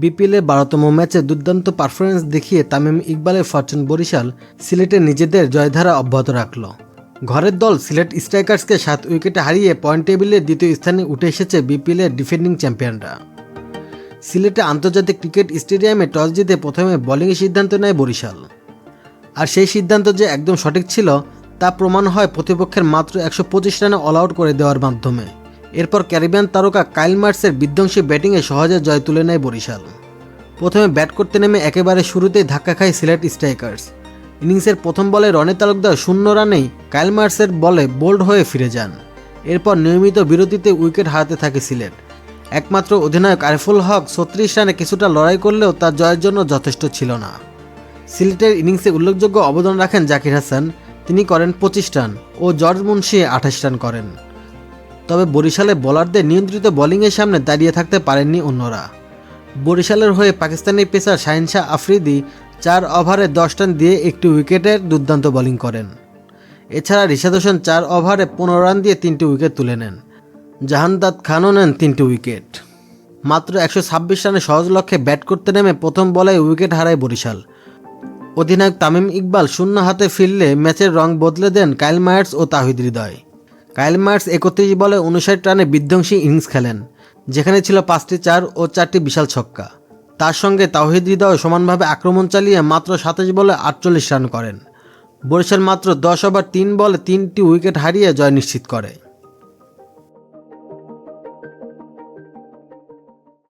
বিপিএলের বারোতম ম্যাচে দুর্দান্ত পারফরমেন্স দেখিয়ে তামিম ইকবালের ফরচুন বরিশাল সিলেটে নিজেদের জয়ধারা অব্যাহত রাখল। ঘরের দল সিলেট স্ট্রাইকার্সকে সাত উইকেটে হারিয়ে পয়েন্ট টেবিলের দ্বিতীয় স্থানে উঠে এসেছে বিপিএলের ডিফেন্ডিং চ্যাম্পিয়নরা। সিলেটে আন্তর্জাতিক ক্রিকেট স্টেডিয়ামে টস জিতে প্রথমে বোলিংয়ের সিদ্ধান্ত নেয় বরিশাল। আর সেই সিদ্ধান্ত যে একদম সঠিক ছিল, তা প্রমাণ হয় প্রতিপক্ষের মাত্র একশো পঁচিশ রানে অল আউট করে দেওয়ার মাধ্যমে। এরপর ক্যারিবিয়ান তারকা কাইল মার্সের বিধ্বংসী ব্যাটিংয়ে সহজে জয় তুলে নেয় বরিশাল। প্রথমে ব্যাট করতে নেমে একেবারে শুরুতেই ধাক্কা খায় সিলেট স্ট্রাইকার্স। ইনিংসের প্রথম বলে রনে তালুকদার শূন্য রানেই কাইল মার্সের বলে বোল্ড হয়ে ফিরে যান। এরপর নিয়মিত বিরতিতে উইকেট হারাতে থাকে সিলেট। একমাত্র অধিনায়ক আরিফুল হক ছত্রিশ রানে কিছুটা লড়াই করলেও তার জয়ের জন্য যথেষ্ট ছিল না। সিলেটের ইনিংসে উল্লেখযোগ্য অবদান রাখেন জাকির হাসান। তিনি করেন পঁচিশ রান ও জর্জ মুন্সি আঠাশ রান করেন। তবে বরিশালে বোলারদের নিয়ন্ত্রিত বোলিংয়ের সামনে দাঁড়িয়ে থাকতে পারেননি অন্যরা। বরিশালের হয়ে পাকিস্তানি পেসার শাহিন শাহ আফ্রিদি চার ওভারে দশ রান দিয়ে একটি উইকেটের দুর্দান্ত বোলিং করেন। এছাড়া রিশাদ হোসেন চার ওভারে পনেরো রান দিয়ে তিনটি উইকেট তুলে নেন। জাহানদাদ খানও নেন তিনটি উইকেট। মাত্র একশো ছাব্বিশ রানে সহজ লক্ষ্যে ব্যাট করতে নেমে প্রথম বলে উইকেট হারায় বরিশাল। অধিনায়ক তামিম ইকবাল শূন্য হাতে ফিরলে ম্যাচের রং বদলে দেন কাইল মায়ার্স ও তাহিদ হৃদয়। কাইল মার্কস একত্রিশ বলে উনষাট রানে বিধ্বংসী ইনিংস খেলেন, যেখানে ছিল পাঁচটি চার ও চারটি বিশাল ছক্কা। তার সঙ্গে তাহিদ হৃদয় সমানভাবে আক্রমণ চালিয়ে মাত্র সাতাশ বলে আটচল্লিশ রান করেন। বরিশাল মাত্র দশ ওভার তিন বলে তিনটি উইকেট হারিয়ে জয় নিশ্চিত করে।